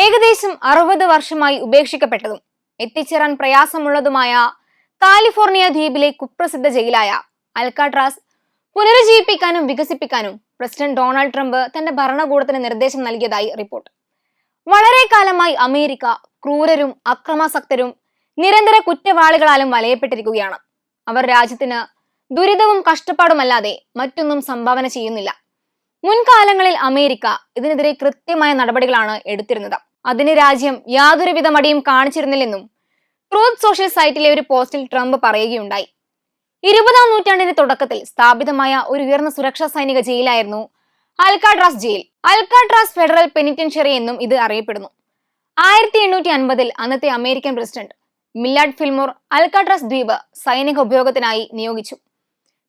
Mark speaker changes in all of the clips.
Speaker 1: ഏകദേശം അറുപത് വർഷമായി ഉപേക്ഷിക്കപ്പെട്ടതും എത്തിച്ചേരാൻ പ്രയാസമുള്ളതുമായ കാലിഫോർണിയ ദ്വീപിലെ കുപ്രസിദ്ധ ജയിലായ അൽക്കാട്രാസ് പുനരുജ്ജീവിപ്പിക്കാനും വികസിപ്പിക്കാനും പ്രസിഡന്റ് ഡൊണാൾഡ് ട്രംപ് തന്റെ ഭരണകൂടത്തിന് നിർദ്ദേശം നൽകിയതായി റിപ്പോർട്ട്. വളരെ കാലമായി അമേരിക്ക ക്രൂരരും അക്രമാസക്തരും നിരന്തര കുറ്റവാളികളാലും വലയപ്പെട്ടിരിക്കുകയാണ്. അവർ രാജ്യത്തിന് ദുരിതവും കഷ്ടപ്പാടുമല്ലാതെ മറ്റൊന്നും സംഭാവന ചെയ്യുന്നില്ല. മുൻകാലങ്ങളിൽ അമേരിക്ക ഇതിനെതിരെ കൃത്യമായ നടപടികളാണ് എടുത്തിരുന്നത്. അതിന് രാജ്യം യാതൊരുവിധ മടിയും കാണിച്ചിരുന്നില്ലെന്നും ട്രൂത്ത് സോഷ്യൽ സൈറ്റിലെ ഒരു പോസ്റ്റിൽ ട്രംപ് പറയുകയുണ്ടായി. ഇരുപതാം നൂറ്റാണ്ടിന്റെ തുടക്കത്തിൽ സ്ഥാപിതമായ ഒരു ഉയർന്ന സുരക്ഷാ സൈനിക ജയിലായിരുന്നു അൽക്കാട്രാസ് ജയിൽ. അൽക്കാട്രാസ് ഫെഡറൽ പെനിറ്റൻഷ്യറി എന്നും ഇത് അറിയപ്പെടുന്നു. ആയിരത്തി എണ്ണൂറ്റി അൻപതിൽ അന്നത്തെ American president Millard Fillmore Alcatraz ദ്വീപ് സൈനിക ഉപയോഗത്തിനായി നിയോഗിച്ചു.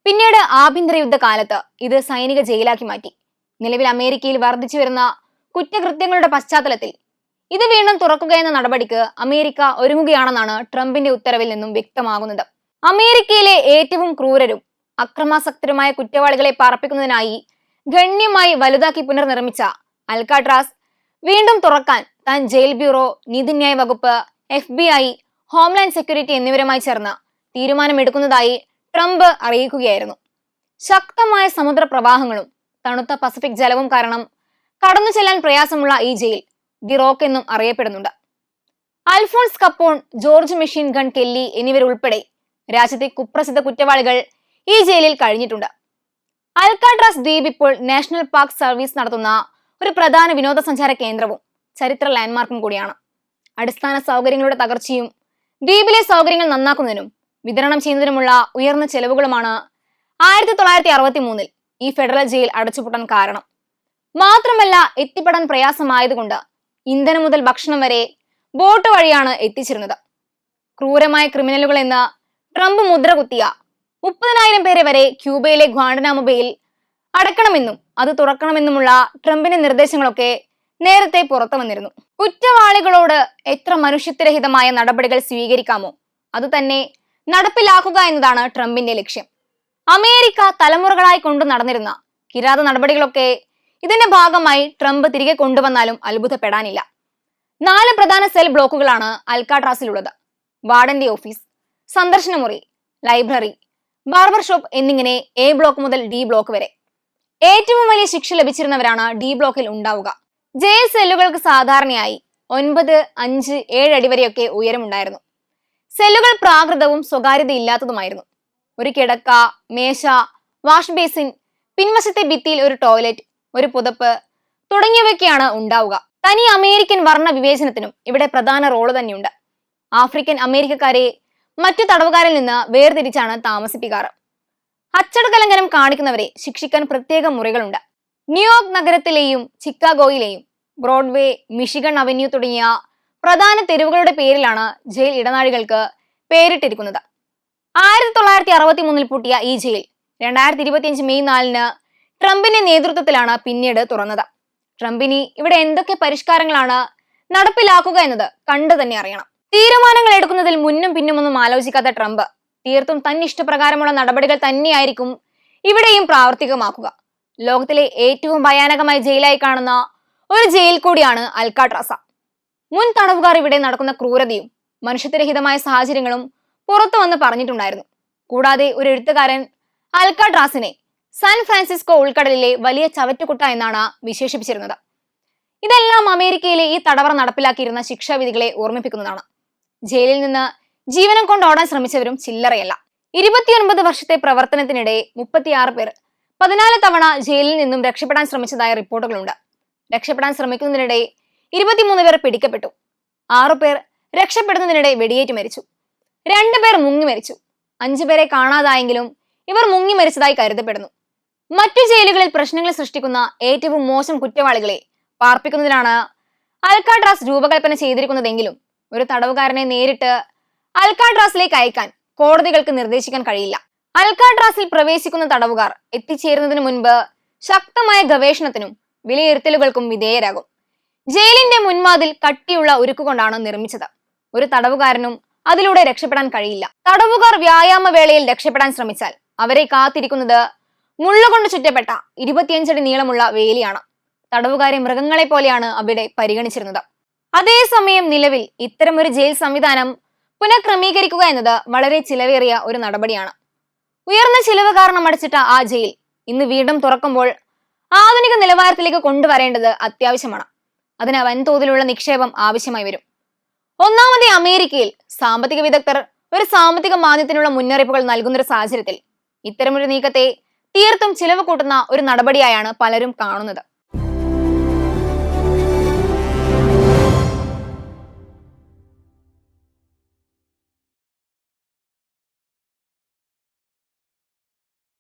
Speaker 1: പിന്നീട് ആഭ്യന്തര യുദ്ധ കാലത്ത് ഇത് സൈനിക ജയിലാക്കി മാറ്റി. നിലവിൽ അമേരിക്കയിൽ വർദ്ധിച്ചു വരുന്ന കുറ്റകൃത്യങ്ങളുടെ പശ്ചാത്തലത്തിൽ ഇത് വീണ്ടും തുറക്കുക എന്ന നടപടിക്ക് അമേരിക്ക ഒരുങ്ങുകയാണെന്നാണ് ട്രംപിന്റെ ഉത്തരവിൽ നിന്നും വ്യക്തമാകുന്നത്. അമേരിക്കയിലെ ഏറ്റവും ക്രൂരരും അക്രമാസക്തരുമായ കുറ്റവാളികളെ പാർപ്പിക്കുന്നതിനായി ഗണ്യമായി വലുതാക്കി പുനർനിർമ്മിച്ച അൽക്കാട്രാസ് വീണ്ടും തുറക്കാൻ താൻ ജയിൽ ബ്യൂറോ നീതിന്യായ വകുപ്പ് F B I homeland security എന്നിവരുമായി ചേർന്ന് തീരുമാനമെടുക്കുന്നതായി ട്രംപ് അറിയിക്കുകയായിരുന്നു. ശക്തമായ സമുദ്ര പ്രവാഹങ്ങളും തണുത്ത പസഫിക് ജലവും കാരണം കടന്നു ചെല്ലാൻ പ്രയാസമുള്ള ഈ ജയിൽ ദി റോക്ക് എന്നും അറിയപ്പെടുന്നുണ്ട്. Alphonse Capone George machine gun Kelly എന്നിവരുൾപ്പെടെ രാജ്യത്തെ കുപ്രസിദ്ധ കുറ്റവാളികൾ ഈ ജയിലിൽ കഴിഞ്ഞിട്ടുണ്ട്. അൽക്കാട്രാസ് ദ്വീപ് ഇപ്പോൾ നാഷണൽ പാർക്ക് സർവീസ് നടത്തുന്ന ഒരു പ്രധാന വിനോദസഞ്ചാര കേന്ദ്രവും ചരിത്ര ലാൻഡ്മാർക്കും കൂടിയാണ്. അടിസ്ഥാന സൗകര്യങ്ങളുടെ തകർച്ചയും ദ്വീപിലെ സൗകര്യങ്ങൾ നന്നാക്കുന്നതിനും വിതരണം ചെയ്യുന്നതിനുമുള്ള ഉയർന്ന ചെലവുകളുമാണ് ആയിരത്തി തൊള്ളായിരത്തി അറുപത്തി മൂന്നിൽ ഈ ഫെഡറൽ ജയിൽ അടച്ചുപൂട്ടാൻ കാരണം. മാത്രമല്ല എത്തിപ്പെടാൻ പ്രയാസമായതുകൊണ്ട് ഇന്ധനം മുതൽ ഭക്ഷണം വരെ ബോട്ട് വഴിയാണ് എത്തിച്ചിരുന്നത്. ക്രൂരമായ ക്രിമിനലുകൾ എന്ന് ട്രംപ് മുദ്ര കുത്തിയ മുപ്പതിനായിരം പേരെ വരെ ക്യൂബയിലെ ഗ്വാണ്ടനാമുബയിൽ അടക്കണമെന്നും അത് തുറക്കണമെന്നുമുള്ള ട്രംപിന്റെ നിർദ്ദേശങ്ങളൊക്കെ നേരത്തെ പുറത്തു വന്നിരുന്നു. കുറ്റവാളികളോട് എത്ര മനുഷ്യത്വരഹിതമായ നടപടികൾ സ്വീകരിക്കാമോ? അത് തന്നെ നടപ്പിലാക്കുക എന്നതാണ് ട്രംപിന്റെ ലക്ഷ്യം. അമേരിക്ക തലമുറകളായി കൊണ്ടു നടന്നിരുന്ന കിരാത നടപടികളൊക്കെ ഇതിന്റെ ഭാഗമായി ട്രംപ് തിരികെ കൊണ്ടുവന്നാലും അത്ഭുതപ്പെടാനില്ല. നാല് പ്രധാന സെൽ ബ്ലോക്കുകളാണ് അൽക്കാട്രാസിലുള്ളത്. വാർഡന്റെ ഓഫീസ് സന്ദർശന മുറി ലൈബ്രറി ബാർബർ ഷോപ്പ് എന്നിങ്ങനെ എ ബ്ലോക്ക് മുതൽ ഡി ബ്ലോക്ക് വരെ. ഏറ്റവും വലിയ ശിക്ഷ ലഭിച്ചിരുന്നവരാണ് ഡി ബ്ലോക്കിൽ ഉണ്ടാവുക. ജയിൽ സെല്ലുകൾക്ക് സാധാരണയായി ഒൻപത് അഞ്ച് ഏഴ് അടി വരെയൊക്കെ ഉയരമുണ്ടായിരുന്നു. സെല്ലുകൾ പ്രാകൃതവും സ്വകാര്യതയില്ലാത്തതുമായിരുന്നു. ഒരു കിടക്ക മേശ വാഷ് ബേസിൻ പിൻവശത്തെ ഭിത്തിയിൽ ഒരു ടോയ്ലറ്റ് ഒരു പുതപ്പ് തുടങ്ങിയവയൊക്കെയാണ് ഉണ്ടാവുക. തനി അമേരിക്കൻ വർണ വിവേചനത്തിനും ഇവിടെ പ്രധാന റോൾ തന്നെയുണ്ട്. ആഫ്രിക്കൻ അമേരിക്കക്കാരെ മറ്റു തടവുകാരിൽ നിന്ന് വേർതിരിച്ചാണ് താമസിപ്പിക്കാറ്. അച്ചടക്കലംഘനം കാണിക്കുന്നവരെ ശിക്ഷിക്കാൻ പ്രത്യേക മുറികളുണ്ട്. ന്യൂയോർക്ക് നഗരത്തിലെയും ചിക്കാഗോയിലെയും ബ്രോഡ്വേ മിഷിഗൺ അവന്യൂ തുടങ്ങിയ പ്രധാന തെരുവുകളുടെ പേരിലാണ് ജയിൽ ഇടനാഴികൾക്ക് പേരിട്ടിരിക്കുന്നത്. ആയിരത്തി തൊള്ളായിരത്തി അറുപത്തി മൂന്നിൽ പൂട്ടിയ ഈ ജയിൽ രണ്ടായിരത്തി ഇരുപത്തിയഞ്ച് മെയ് നാലിന് ട്രംപിന്റെ നേതൃത്വത്തിലാണ് പിന്നീട് തുറന്നത്. ട്രംപിനി ഇവിടെ എന്തൊക്കെ പരിഷ്കാരങ്ങളാണ് നടപ്പിലാക്കുക എന്നത് കണ്ടു തന്നെ അറിയണം. തീരുമാനങ്ങൾ എടുക്കുന്നതിൽ മുന്നും പിന്നുമൊന്നും ആലോചിക്കാത്ത ട്രംപ് തീർത്തും തന്നിഷ്ടപ്രകാരമുള്ള നടപടികൾ തന്നെയായിരിക്കും ഇവിടെയും പ്രാവർത്തികമാക്കുക. ലോകത്തിലെ ഏറ്റവും ഭയാനകമായ ജയിലായി കാണുന്ന ഒരു ജയിൽ കൂടിയാണ് അൽക്കാട്രാസ. മുൻ തടവുകാർ ഇവിടെ നടക്കുന്ന ക്രൂരതയും മനുഷ്യത്വരഹിതമായ സാഹചര്യങ്ങളും പുറത്തു വന്ന് പറഞ്ഞിട്ടുണ്ടായിരുന്നു. കൂടാതെ ഒരു എഴുത്തുകാരൻ അൽക്കാട്രാസിനെ സാൻ ഫ്രാൻസിസ്കോ ഉൾക്കടലിലെ വലിയ ചവറ്റുകുട്ട എന്നാണ് വിശേഷിപ്പിച്ചിരുന്നത്. ഇതെല്ലാം അമേരിക്കയിലെ ഈ തടവറ നടപ്പിലാക്കിയിരുന്ന ശിക്ഷാവിധികളെ ഓർമ്മിപ്പിക്കുന്നതാണ്. ജയിലിൽ നിന്ന് ജീവനം കൊണ്ട് ഓടാൻ ശ്രമിച്ചവരും ചില്ലറയല്ല. ഇരുപത്തിയൊൻപത് വർഷത്തെ പ്രവർത്തനത്തിനിടെ മുപ്പത്തിയാറ് പേർ പതിനാല് തവണ ജയിലിൽ നിന്നും രക്ഷപ്പെടാൻ ശ്രമിച്ചതായ റിപ്പോർട്ടുകളുണ്ട്. രക്ഷപ്പെടാൻ ശ്രമിക്കുന്നതിനിടെ ഇരുപത്തിമൂന്ന് പേർ പിടിക്കപ്പെട്ടു. ആറു പേർ രക്ഷപ്പെടുന്നതിനിടെ വെടിയേറ്റ് മരിച്ചു. രണ്ടു പേർ മുങ്ങി മരിച്ചു. അഞ്ചു പേരെ കാണാതായെങ്കിലും ഇവർ മുങ്ങി മരിച്ചതായി കരുതപ്പെടുന്നു. മറ്റു ജയിലുകളിൽ പ്രശ്നങ്ങൾ സൃഷ്ടിക്കുന്ന ഏറ്റവും മോശം കുറ്റവാളികളെ പാർപ്പിക്കുന്നതിനാണ് അൽക്കാട്രാസ് രൂപകൽപ്പന ചെയ്തിരിക്കുന്നതെങ്കിലും ഒരു തടവുകാരനെ നേരിട്ട് അൽക്കാട്രാസിലേക്ക് അയക്കാൻ കോടതികൾക്ക് നിർദ്ദേശിക്കാൻ കഴിയില്ല. അൽക്കാട്രാസിൽ പ്രവേശിക്കുന്ന തടവുകാർ എത്തിച്ചേരുന്നതിന് മുൻപ് ശക്തമായ ഗവേഷണത്തിനും വിലയിരുത്തലുകൾക്കും വിധേയരാകും. ജയിലിന്റെ മുൻവാതിൽ കട്ടിയുള്ള ഉരുക്കുകൊണ്ടാണ് നിർമ്മിച്ചത്. ഒരു തടവുകാരനും അതിലൂടെ രക്ഷപ്പെടാൻ കഴിയില്ല. തടവുകാർ വ്യായാമ വേളയിൽ രക്ഷപ്പെടാൻ ശ്രമിച്ചാൽ അവരെ കാത്തിരിക്കുന്നത് മുള്ളുകൊണ്ട് ചുറ്റപ്പെട്ട ഇരുപത്തിയഞ്ചടി നീളമുള്ള വേലിയാണ്. തടവുകാരെ മൃഗങ്ങളെ പോലെയാണ് അവിടെ പരിഗണിച്ചിരുന്നത്. അതേസമയം നിലവിൽ ഇത്തരമൊരു ജയിൽ സംവിധാനം പുനഃക്രമീകരിക്കുക എന്നത് വളരെ ചിലവേറിയ ഒരു നടപടിയാണ്. ഉയർന്ന ചിലവ് കാരണം അടച്ചിട്ട ആ ജയിൽ ഇന്ന് വീണ്ടും തുറക്കുമ്പോൾ ആധുനിക നിലവാരത്തിലേക്ക് കൊണ്ടുവരേണ്ടത് അത്യാവശ്യമാണ്. അതിന് വൻതോതിലുള്ള നിക്ഷേപം ആവശ്യമായി വരും. ഒന്നാമത് അമേരിക്കയിൽ സാമ്പത്തിക വിദഗ്ധർ ഒരു സാമ്പത്തിക മാന്ദ്യത്തിനുള്ള മുന്നറിയിപ്പുകൾ നൽകുന്നൊരു സാഹചര്യത്തിൽ ഇത്തരമൊരു നീക്കത്തെ തീർത്തും ചിലവ് കൂട്ടുന്ന ഒരു നടപടിയായാണ് പലരും കാണുന്നത്.